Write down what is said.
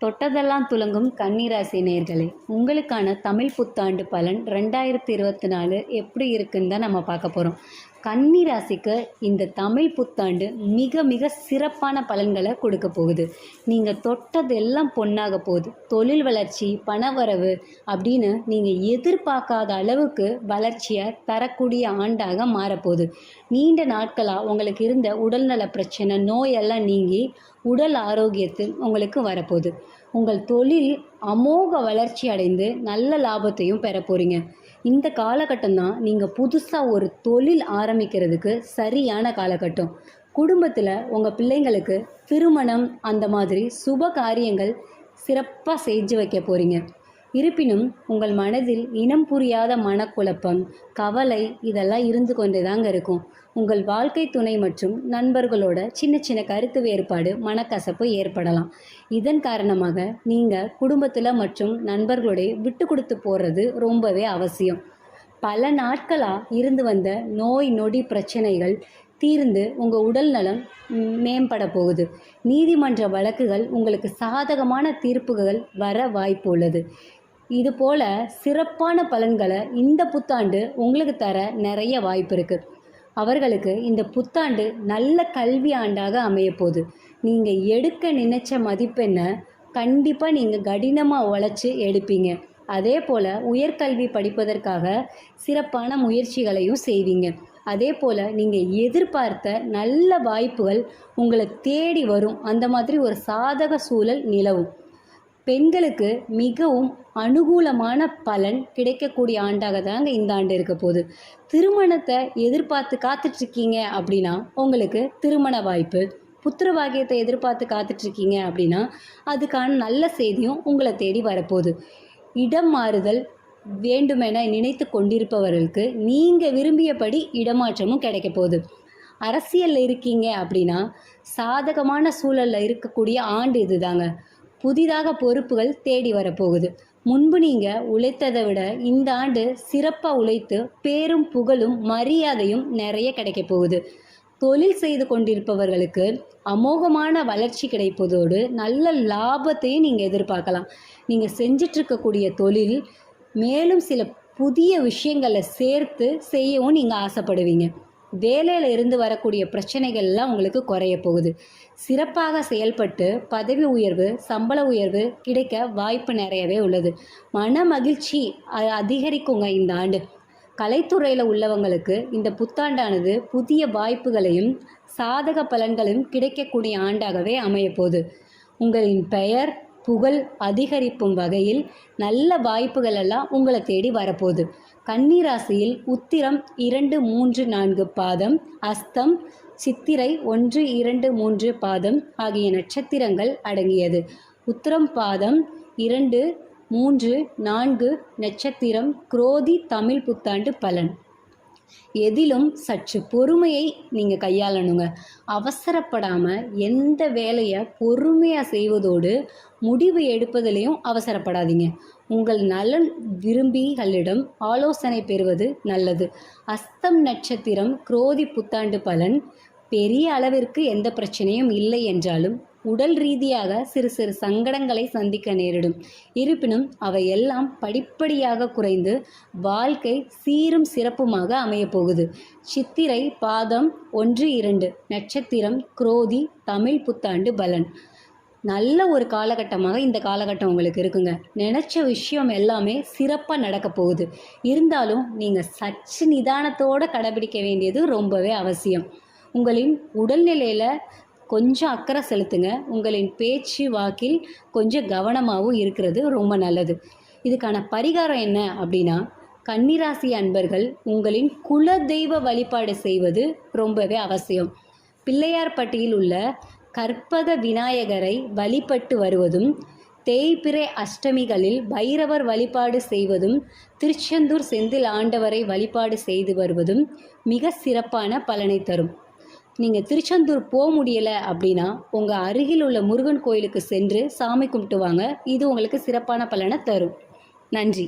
தொட்டதெல்லாம் துலங்கும் கன்னிராசி நேயர்களே உங்களுக்கான தமிழ் புத்தாண்டு பலன் ரெண்டாயிரத்தி இருபத்தி நாலு எப்படி இருக்குன்னு தான் நம்ம பார்க்க போகிறோம் கன்னிராசிக்கு இந்த தமிழ் புத்தாண்டு மிக மிக சிறப்பான பலன்களை கொடுக்க போகுது. நீங்கள் தொட்டதெல்லாம் பொண்ணாக போகுது. தொழில் வளர்ச்சி பணவரவு அப்படின்னு நீங்கள் எதிர்பார்க்காத அளவுக்கு வளர்ச்சியை தரக்கூடிய ஆண்டாக மாறப்போகுது. நீண்ட நாட்களாக உங்களுக்கு இருந்த உடல்நல பிரச்சனை நோயெல்லாம் நீங்கி உடல் ஆரோக்கியத்தில் உங்களுக்கு வரப்போகுது. உங்கள் தொழில் அமோக வளர்ச்சி அடைந்து நல்ல லாபத்தையும் பெற போகிறீங்க இந்த காலகட்டம் தான் நீங்கள் புதுசாக ஒரு தொழில் ஆரம்பிக்கிறதுக்கு சரியான காலகட்டம். குடும்பத்தில் உங்கள் பிள்ளைங்களுக்கு திருமணம் அந்த மாதிரி சுப காரியங்கள் சிறப்பாக செஞ்சு வைக்க போகிறீங்க இருப்பினும் உங்கள் மனதில் இனம் புரியாத மனக்குழப்பம் கவலை இதெல்லாம் இருந்து கொண்டே தாங்க இருக்கும். உங்கள் வாழ்க்கை துணை மற்றும் நண்பர்களோட சின்ன சின்ன கருத்து வேறுபாடு மனக்கசப்பு ஏற்படலாம். இதன் காரணமாக நீங்கள் குடும்பத்தில் மற்றும் நண்பர்களோட விட்டு கொடுத்து போகிறது ரொம்பவே அவசியம். பல நாட்களாக இருந்து வந்த நோய் நொடி பிரச்சனைகள் தீர்ந்து உங்கள் உடல் நலம் மேம்பட போகுது. நீதிமன்ற வழக்குகள் உங்களுக்கு சாதகமான தீர்ப்புகள் வர வாய்ப்பு உள்ளது. இது போல சிறப்பான பலன்களை இந்த புத்தாண்டு உங்களுக்கு தர நிறைய வாய்ப்பு இருக்குது அவர்களுக்கு இந்த புத்தாண்டு நல்ல கல்வி ஆண்டாக அமைய போகுது. நீங்கள் எடுக்க நினைச்ச மதிப்பெண்ணை கண்டிப்பாக நீங்கள் கடினமாக உழைச்சி எடுப்பீங்க. அதே போல் உயர்கல்வி படிப்பதற்காக சிறப்பான முயற்சிகளையும் செய்வீங்க. அதே போல் நீங்கள் எதிர்பார்த்த நல்ல வாய்ப்புகள் உங்களை தேடி வரும். அந்த மாதிரி ஒரு சாதக சூழல் நிலவும். பெண்களுக்கு மிகவும் அனுகூலமான பலன் கிடைக்கக்கூடிய ஆண்டாக தாங்க இந்த ஆண்டு இருக்க போகுது. திருமணத்தை எதிர்பார்த்து காத்துட்ருக்கீங்க அப்படின்னா உங்களுக்கு திருமண வாய்ப்பு புத்திர பாக்கியத்தை எதிர்பார்த்து காத்துட்ருக்கீங்க அப்படின்னா அதுக்கான நல்ல செய்தியும் உங்களை தேடி வரப்போகுது. இடம் மாறுதல் வேண்டுமென நினைத்து கொண்டிருப்பவர்களுக்கு நீங்கள் விரும்பியபடி இடமாற்றமும் கிடைக்க போகுது. அரசியலில் இருக்கீங்க அப்படின்னா சாதகமான சூழலில் இருக்கக்கூடிய ஆண்டு இதுதாங்க. புதிதாக பொறுப்புகள் தேடி வரப்போகுது. முன்பு நீங்கள் உழைத்ததை விட இந்த ஆண்டு சிறப்பாக உழைத்து பேரும் புகழும் மரியாதையும் நிறைய கிடைக்க போகுது. தொழில் செய்து கொண்டிருப்பவர்களுக்கு அமோகமான வளர்ச்சி கிடைப்பதோடு நல்ல லாபத்தையும் நீங்கள் எதிர்பார்க்கலாம். நீங்கள் செஞ்சிட்ருக்கக்கூடிய தொழில் மேலும் சில புதிய விஷயங்களை சேர்த்து செய்யவும் நீங்கள் ஆசைப்படுவீங்க. வேலையில் இருந்து வரக்கூடிய பிரச்சனைகள்லாம் உங்களுக்கு குறைய போகுது. சிறப்பாக செயல்பட்டு பதவி உயர்வு சம்பள உயர்வு கிடைக்க வாய்ப்பு நிறையவே உள்ளது. மன மகிழ்ச்சி அ- அதிகரிக்குங்க இந்த ஆண்டு. கலைத்துறையில் உள்ளவங்களுக்கு இந்த புத்தாண்டானது புதிய வாய்ப்புகளையும் சாதக பலன்களையும் கிடைக்கக்கூடிய ஆண்டாகவே அமையப்போகுது. உங்களின் பெயர் புகழ் அதிகரிப்பும் வகையில் நல்ல வாய்ப்புகள் எல்லாம் உங்களை தேடி வரப்போகுது. கன்னிராசியில் உத்திரம் இரண்டு மூன்று நான்கு பாதம் அஸ்தம் சித்திரை ஒன்று இரண்டு மூன்று பாதம் ஆகிய நட்சத்திரங்கள் அடங்கியது. உத்திரம் பாதம் இரண்டு மூன்று நான்கு நட்சத்திரம் குரோதி தமிழ் புத்தாண்டு பலன். எதிலும் சற்று பொறுமையை நீங்கள் கையாளணுங்க. அவசரப்படாமல் எந்த வேலையை பொறுமையாக செய்வதோடு முடிவு எடுப்பதிலையும் அவசரப்படாதீங்க. உங்கள் நலன் விரும்பிகளிடம் ஆலோசனை பெறுவது நல்லது. அஸ்தம் நட்சத்திரம் குரோதி புத்தாண்டு பலன் பெரிய அளவிற்கு எந்த பிரச்சனையும் இல்லை என்றாலும் உடல் ரீதியாக சிறு சிறு சங்கடங்களை சந்திக்க நேரிடும். இருப்பினும் அவை எல்லாம் படிப்படியாக குறைந்து வாழ்க்கை சீரும் சிறப்புமாக அமையப்போகுது. சித்திரை பாதம் ஒன்று இரண்டு நட்சத்திரம் குரோதி தமிழ் புத்தாண்டு பலன். நல்ல ஒரு காலகட்டமாக இந்த காலகட்டம் உங்களுக்கு இருக்குங்க. நினச்ச விஷயம் எல்லாமே சிறப்பாக நடக்க போகுது. இருந்தாலும் நீங்கள் சற்று நிதானத்தோடு கடைபிடிக்க வேண்டியது ரொம்பவே அவசியம். உங்களின் உடல்நிலையில் கொஞ்சம் அக்கறை செலுத்துங்க. உங்களின் பேச்சு வாக்கில் கொஞ்சம் கவனமாகவும் இருக்கிறது ரொம்ப நல்லது. இதுக்கான பரிகாரம் என்ன அப்படின்னா கன்னிராசி அன்பர்கள் உங்களின் குல தெய்வ வழிபாடு செய்வது ரொம்பவே அவசியம். பிள்ளையார்பட்டியில் உள்ள கற்பக விநாயகரை வழிபட்டு வருவதும் தேய்பிறை அஷ்டமிகளில் பைரவர் வழிபாடு செய்வதும் திருச்செந்தூர் செந்தில் ஆண்டவரை வழிபாடு செய்து வருவதும் மிக சிறப்பான பலனை தரும். நீங்கள் திருச்செந்தூர் போக முடியலை அப்படின்னா உங்கள் அருகில் உள்ள முருகன் கோயிலுக்கு சென்று சாமி கும்பிட்டு வாங்க இது உங்களுக்கு சிறப்பான பலனை தரும். நன்றி.